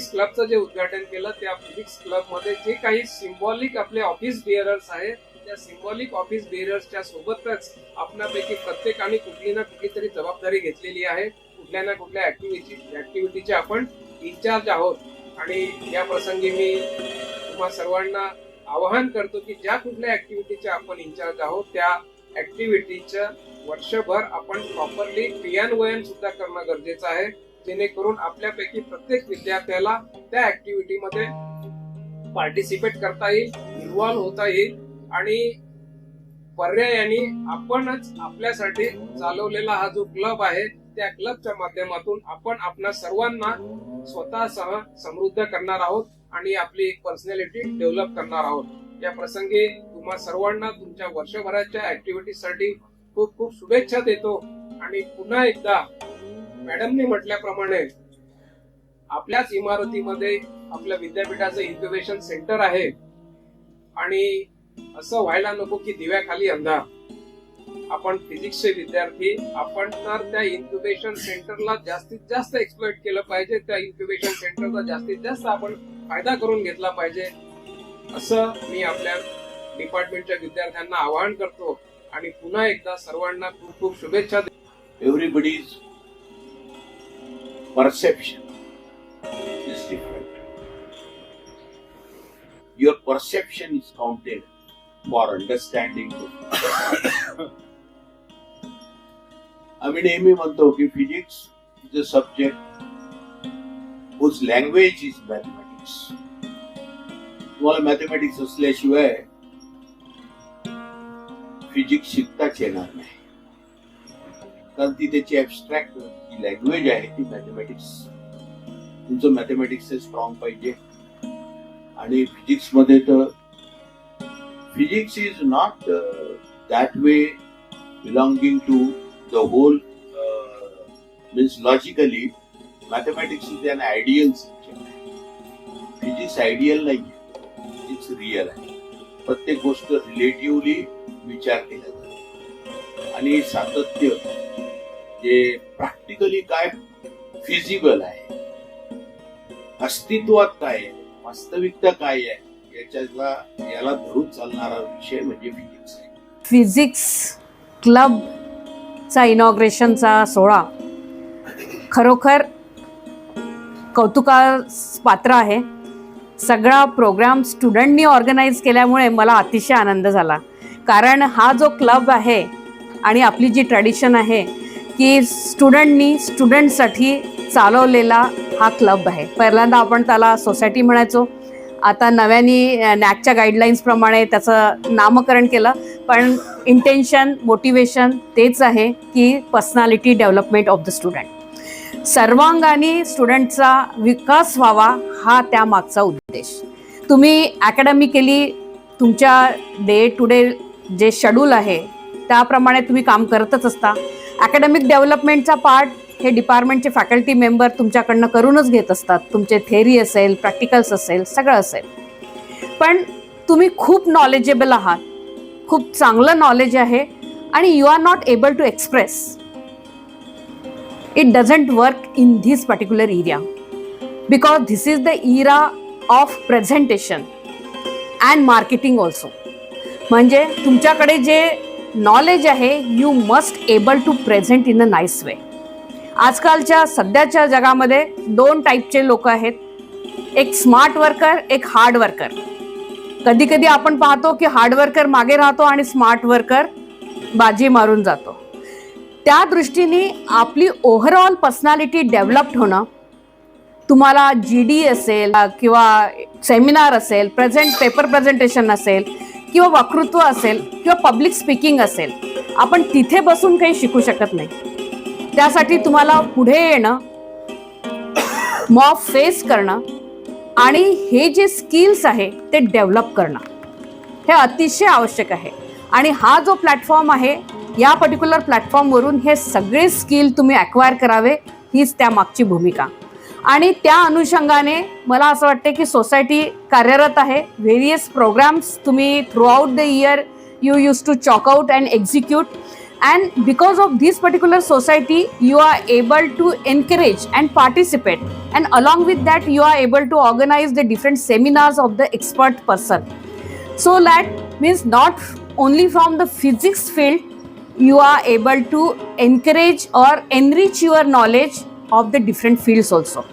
Physics क्लबचं जे उद्घाटन केलं त्या फिजिक्स क्लबमध्ये जे काही सिम्बॉलिक आपले ऑफिस बिअरर्स आहेत त्या सिम्बॉलिक ऑफिस बिअरर्सच्या सोबतच आपणापैकी प्रत्येकाने कुठली ना कुठली तरी जबाबदारी घेतलेली आहे. कुठल्या ना कुठल्या ऍक्टिव्हिटी ऍक्टिव्हिटीचे आपण इन्चार्ज आहोत. आणि या प्रसंगी मी तुम्हा सर्वांना आवाहन करतो की ज्या कुठल्या ऍक्टिव्हिटीचे आपण इन्चार्ज आहोत त्या ऍक्टिव्हिटीचं वर्षभर आपण प्रॉपरली क्रियान्वयन सुद्धा करणं गरजेचं आहे. जेणेकरून आपल्यापैकी प्रत्येक विद्यार्थ्याला त्या ऍक्टिव्हिटी मध्ये पार्टिसिपेट करता येईल इन्व्हॉल्व्ह होता येईल आणि पर्यायाने आपणच आपल्यासाठी चालवलेला हा जो क्लब आहे त्या क्लबच्या माध्यमातून आपण आपल्या सर्वांना स्वतःसह समृद्ध करणार आहोत आणि आपली एक पर्सनॅलिटी डेव्हलप करणार आहोत. या प्रसंगी तुम्हा सर्वांना तुमच्या वर्षभराच्या ऍक्टिव्हिटीसाठी खूप खूप शुभेच्छा देतो आणि पुन्हा एकदा मॅडमने म्हटल्याप्रमाणे आपल्याच इमारतीमध्ये आपल्या विद्यापीठाचं इन्क्युबेशन सेंटर आहे. आणि असं व्हायला नको की दिव्याखाली अंधार. आपण फिजिक्सचे विद्यार्थी आपण तर त्या इन्क्युबेशन सेंटरला जास्तीत जास्त एक्सप्लोइट केलं पाहिजे त्या इन्क्युबेशन सेंटरचा जास्तीत जास्त आपण फायदा करून घेतला पाहिजे असं मी आपल्या डिपार्टमेंटच्या विद्यार्थ्यांना आवाहन करतो. आणि पुन्हा एकदा सर्वांना खूप खूप शुभेच्छा everybody's perception is different. Your perception is counted for understanding. आम्ही नेहमी म्हणतो की physics is a subject whose language is mathematics तुम्हाला मॅथमॅटिक्स असल्याशिवाय फिजिक्स शिकताच येणार नाही कारण ती त्याची ऍबस्ट्रॅक्ट जी लँग्वेज आहे ती मॅथमॅटिक्स तुमचं मॅथमॅटिक्स स्ट्रॉंग पाहिजे. आणि फिजिक्समध्ये तर physics is not that way belonging to the whole means logically mathematics is an ideal subject physics ideal नाही फिजिक्स रिअल आहे. प्रत्येक गोष्ट रिलेटिव्हली विचार केला जातो. आणि सातत्य जे प्रॅक्टिकली काय फिजिबल आहे? अस्तित्वात काय आहे? वास्तविकता काय आहे? याच्याला याला धरून चालणारा विषय म्हणजे फिजिक्स आहे. फिजिक्स क्लबचा इनॉग्रेशनचा सोहळा. खरोखर कौतुकास पात्र आहे. सगळा प्रोग्राम स्टुडंटनी ऑर्गनाईज केल्यामुळे मला अतिशय आनंद झाला. कारण हा जो क्लब आहे आणि आपली जी ट्रॅडिशन आहे की स्टुडंटनी स्टुडंटसाठी चालवलेला हा क्लब आहे. पहिल्यांदा आपण त्याला सोसायटी म्हणायचो. आता नव्याने नॅकच्या गाईडलाईन्सप्रमाणे त्याचं नामकरण केलं. पण इंटेन्शन मोटिवेशन तेच आहे की personality development of the student सर्वांगाने स्टुडंटचा विकास व्हावा हा त्यामागचा उद्देश. तुम्ही अकॅडमिकली तुमच्या डे टू डे जे शेड्यूल आहे त्याप्रमाणे तुम्ही काम करतच असता. अकॅडमिक डेव्हलपमेंटचा पार्ट हे डिपार्टमेंटचे फॅकल्टी मेंबर तुमच्याकडनं करूनच घेत असतात. तुमचे थेरी असेल प्रॅक्टिकल्स असेल सगळं असेल. पण तुम्ही खूप नॉलेजेबल आहात. खूप चांगलं नॉलेज आहे आणि you are not able to express it doesn't work in this particular area because this is the era of presentation and marketing also म्हणजे तुमच्याकडे जे नॉलेज आहे you must able to present in a nice way आजकालच्या सध्याच्या जगामध्ये दोन टाईपचे लोक आहेत. एक स्मार्ट वर्कर एक हार्ड वर्कर कधी कधी आपण पाहतो की हार्ड वर्कर मागे राहतो आणि स्मार्ट वर्कर बाजी मारून जातो. त्या दृष्टीने आपली ओव्हरऑल पर्सनॅलिटी डेव्हलप्ड होणं तुम्हाला जी डी असेल किंवा सेमिनार असेल प्रेझेंट पेपर प्रेझेंटेशन असेल किंवा वक्तृत्व असेल किंवा पब्लिक स्पीकिंग असेल आपण तिथे बसून काही शिकू शकत नाही. त्यासाठी तुम्हाला पुढे येणं मॉब फेस करणं आणि हे जे स्किल्स आहे ते डेव्हलप करणं. हे अतिशय आवश्यक आहे. आणि हा जो प्लॅटफॉर्म आहे या पर्टिक्युलर प्लॅटफॉर्मवरून हे सगळे स्किल तुम्ही ॲक्वायर करावे हीच त्या मागची भूमिका. आणि त्या अनुषंगाने मला असं वाटतं की सोसायटी कार्यरत आहे. व्हेरियस प्रोग्राम्स तुम्ही throughout the year you use to chalk out and execute and because of this particular society you are able to encourage and participate and along with that you are able to organize the different seminars of the expert person so let means not only from the physics field you are able to encourage or enrich your knowledge of the different fields also